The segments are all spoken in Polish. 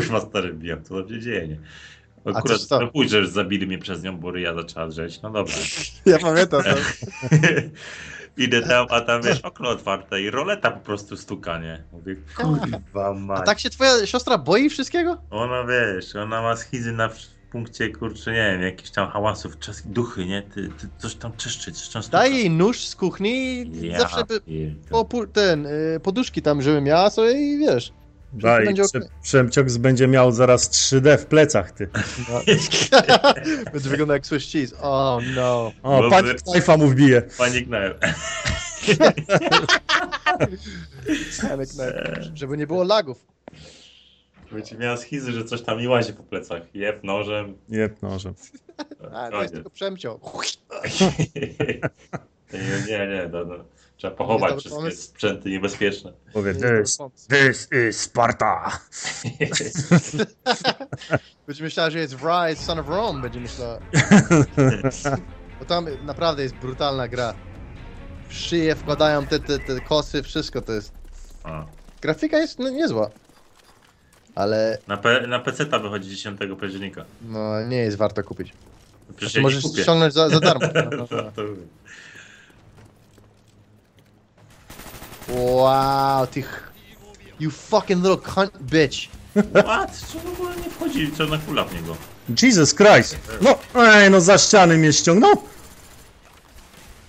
Kurwa, stary co tam się dzieje, nie? A Akurat tam. no pójdź, że zabili mnie przez nią, bo ryja zaczęła drzeć. No dobra. Ja pamiętam to. Idę tam, a tam wiesz, okno otwarte i roleta po prostu stuka, nie? Mówię, kurwa A mać. tak się twoja siostra boi wszystkiego? Ona wiesz, ona ma schizy na punkcie, kurczę, nie wiem, jakichś tam hałasów, czas, duchy, nie? Ty, ty coś tam czeszczy, coś tam stuka. Daj jej nóż z kuchni i Ja zawsze by po, ten, y, poduszki tam, żebym ja sobie i wiesz. Daj, będzie. Przemcioks będzie miał zaraz 3D w plecach, ty. No. Będzie wyglądał jak Swiss cheese. Oh no. O, Bo pani wy- Knajfa mu wbije. Panic Knife. Żeby nie było lagów. Będzie miała schizy, że coś tam mi łazi po plecach. Jeb nożem. Jeb nożem. A, to jest tylko przemciał. Nie, nie, nie, no, no. Trzeba pochować Dobry wszystkie pomysł. sprzęty niebezpieczne. Jest this, this is Sparta. Będzie myślała, że jest Rise, Son of Rome, będzie myślała. Bo tam naprawdę jest brutalna gra. W szyję wkładają te, te, te kosy, wszystko to jest... A. Grafika jest no, niezła. Ale Na, na PC ta wychodzi 10 października. no nie jest warto kupić. Przecież ja nie Możesz kupię. ściągnąć za, za darmo. No, no, no. to- Wow, ty... ch- You fucking little cunt bitch. What? Co w ogóle nie wchodzi czarna kula w niego? Jesus Christ. No, ej, no za ściany mnie ściągnął.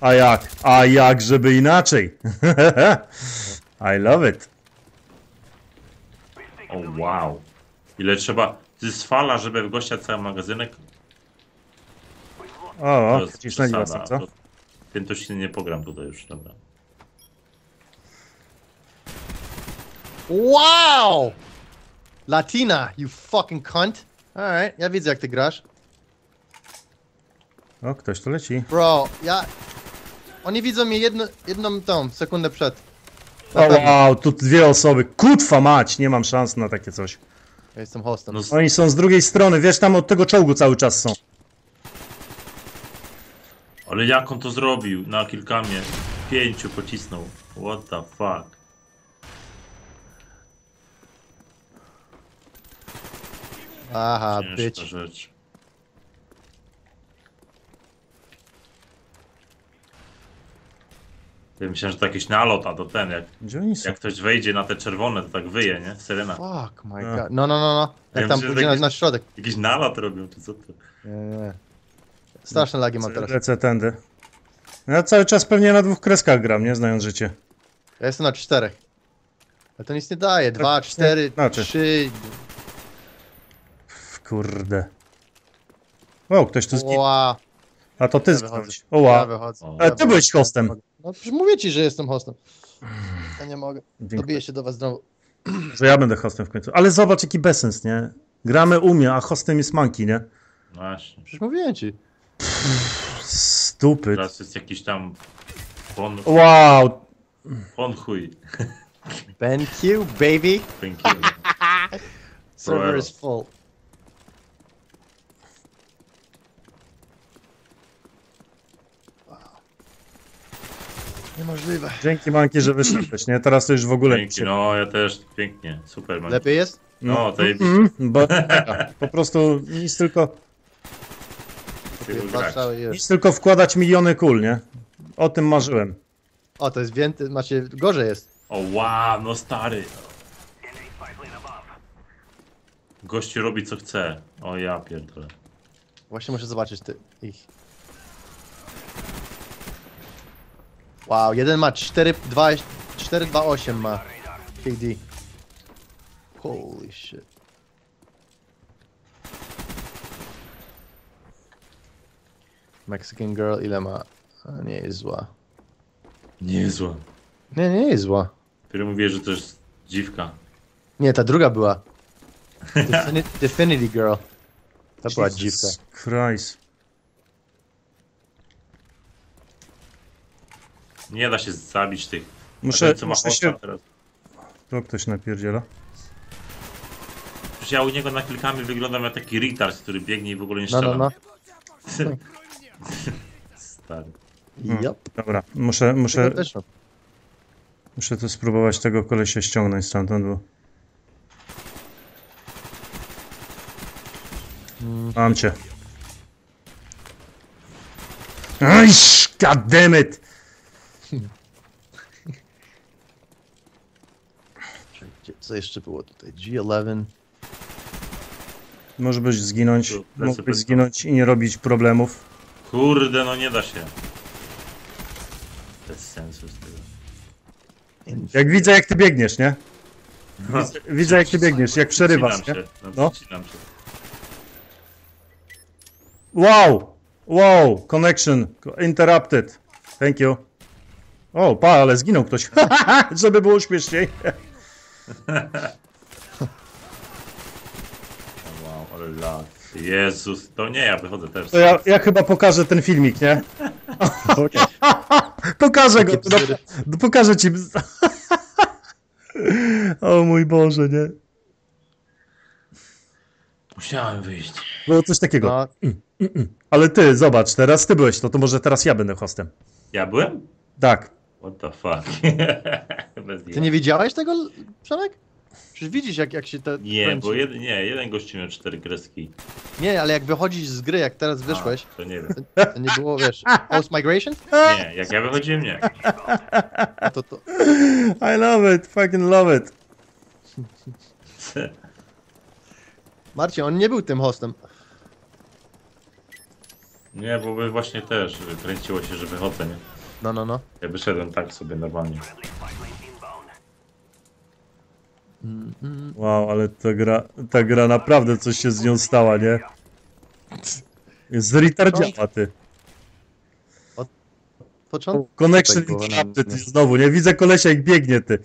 A jak? A jak, żeby inaczej? I love it. O wow. Ile trzeba... To jest fala, żeby w gościa cały magazynek? O, To jest przesada. co? To- Tym to się nie pogram tutaj już, dobra. Wow! Latina, you fucking cunt. Alright, ja widzę jak ty grasz. O, ktoś tu leci. Bro, ja... Oni widzą mnie jedno, jedną tą sekundę przed. O, wow, tu dwie osoby. Kutwa mać, nie mam szans na takie coś. Ja jestem hostem. No, Oni są z drugiej strony, wiesz, tam od tego czołgu cały czas są. ale jak on to zrobił? Na kilkamie. Pięciu pocisnął. What the fuck? Aha, Ciężka bitch. rzecz. Ja myślałem, że to jakiś nalot, a to ten, jak, Gdzie oni są? jak ktoś wejdzie na te czerwone, to tak wyje, nie? Syrena. Fuck my A. god. No, no, no, no. Jak Ja tam myślę, że pójdzie na, jakiś- na środek. Jakiś nalot robią, czy co to? Nie, nie, nie. Straszne lagi mam teraz. Lecę tędy. Ja cały czas pewnie na dwóch kreskach gram, nie znając życie. Ja jestem na czterech. Ale to nic nie daje. Dwa, cztery, znaczy. trzy. Kurde. O, ktoś tu zginął. A to ty Ja zginąłeś. wychodzę. O, Ja wychodzę. Ja Ale ty wychodzę. byłeś hostem. No przecież mówię ci, że jestem hostem. Ja nie mogę. Dziękuję. Dobiję się do was znowu. Że ja będę hostem w końcu. Ale zobacz jaki bezsens, nie? Gramy u mnie, a hostem jest Monkey, nie? Właśnie. Przecież mówiłem ci. Stupid. Teraz jest jakiś tam... Pon, Wow. pon chuj. BenQ, baby. Thank you. Server is full. Niemożliwe. Dzięki Monkey, że wyszedłeś, nie? Teraz to już w ogóle Dzięki, no ja też. Pięknie. Super, man. Lepiej jest? No, to jest... Mm, bo po prostu nic tylko, nic tylko wkładać miliony kul, nie? O tym marzyłem. O, to jest więcej, macie, gorzej jest. O wow, no stary. Gościu robi co chce. O ja pierdolę. Właśnie muszę zobaczyć ty, ich. Wow, jeden ma 4, 2, 4, 2, 8 ma. KD. Holy shit. Mexican girl ile ma? A, nie jest zła. Niezła. Nie, nie jest zła. Który mówię, że to jest dziwka. Nie, ta druga była. Defini Definity girl. To była dziwka. Christ. Nie da się zabić tych. Muszę, ten, co ma muszę hosta się... teraz. To ktoś napierdziela. Przecież ja u niego na kilkami wyglądam jak taki retard, który biegnie i w ogóle nie No, strzela. no, no. Stary. Yup. Dobra, muszę, muszę, no. muszę tu spróbować tego kolesia ściągnąć stamtąd, bo... Mam cię. Aj, god damn it. Gdzie- Co jeszcze było tutaj? G11. Może byś zginąć, Tu, lecę mógłbyś zginąć i nie robić problemów. Kurde, no nie da się. Bez sensu z tego. Jak widzę jak ty biegniesz, nie? No, Widzę, widzę jak ty biegniesz, jak przerywasz, nie? Się, no, No. przycinam się. Wow! Wow! Connection interrupted. Thank you. O, pa, ale zginął ktoś. Żeby było śmieszniej. Wow, ale lat. Jezus, to nie, ja wychodzę też. To ja, ja chyba pokażę ten filmik, nie? pokażę go. No, no, pokażę ci. o mój Boże, nie? Musiałem wyjść. Było coś takiego. No, Ale ty, zobacz, teraz ty byłeś, to, to może teraz ja będę hostem. Ja byłem? Tak. What the fuck? Ty nie widziałeś tego, Przemek? Przecież widzisz jak, jak się to Nie, kręci. bo jed, nie, jeden gościu miał cztery kreski. Nie, ale jak wychodzisz z gry, jak teraz wyszłeś, A, to nie wiem. to nie było, wiesz, post migration? Nie, jak ja wychodziłem, nie. No To, to, I love it, fucking love it. Marcin, on nie był tym hostem. Nie, bo by właśnie też kręciło się, że wychodzę, nie? No, no, no. Ja wyszedłem tak sobie normalnie. Wow, ale ta gra, ta gra naprawdę coś się z nią stała, nie? Jest zretardziała, ty. Początek Connection było na interrupted mnie. znowu, nie? Widzę kolesia jak biegnie, ty.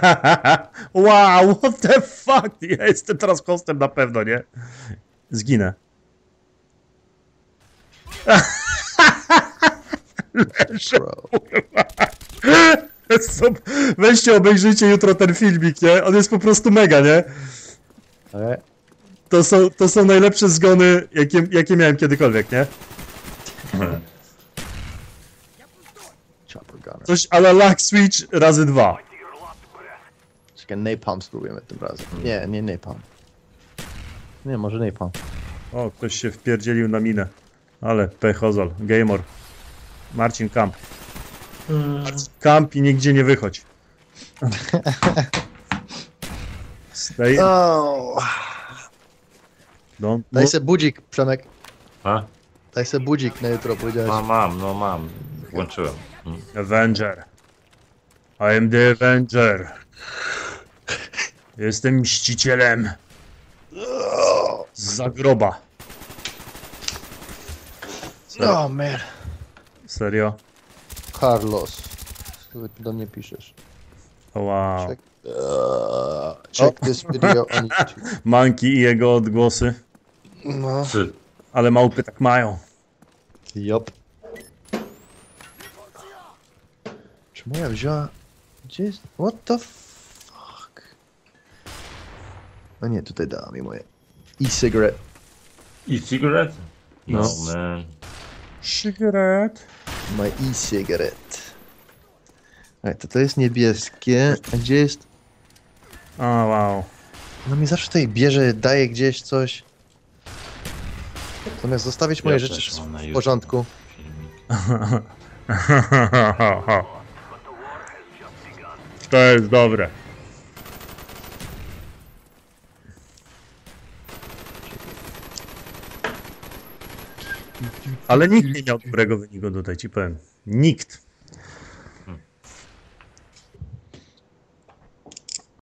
wow, what the fuck? Ja jestem teraz hostem na pewno, nie? Zginę. Sup- Weźcie, obejrzyjcie jutro ten filmik, nie? On jest po prostu mega, nie? To są, to są najlepsze zgony, jakie, jakie miałem kiedykolwiek, nie? Coś ala Luck Switch razy dwa. Czekaj, napalm spróbujemy tym razem. Nie, nie napalm. Nie, może napalm. O, ktoś się wpierdzielił na minę. Ale pechozol, gamer. Marcin Kamp. Kamp i nigdzie nie wychodź. Stay, Oh. don't Daj se budzik, Przemek. A? Daj se budzik na jutro, A powiedziałeś. mam, no mam. Włączyłem. Mm. Avenger. I am the Avenger. Jestem mścicielem. Z zagroba. Oh man. Serio? Carlos. Co ty do mnie piszesz? Wow. Check, uh, check this video on YouTube. Monkey i jego odgłosy. No. Ale małpy tak mają. Jop. Czy moja wzięła... Gdzie jest... What the fuck? No nie, tutaj dała mi moje e-cigarette. I cigarette? No, No. man. Cigarette. My e-cigarette. Ej, to to jest niebieskie. A gdzie jest... O, wow. No mi zawsze tutaj bierze, daje gdzieś coś. Zamiast zostawić moje Ja rzeczy mam na w porządku. To jest dobre. Ale nikt nie miał dobrego wyniku tutaj, ci powiem. Nikt.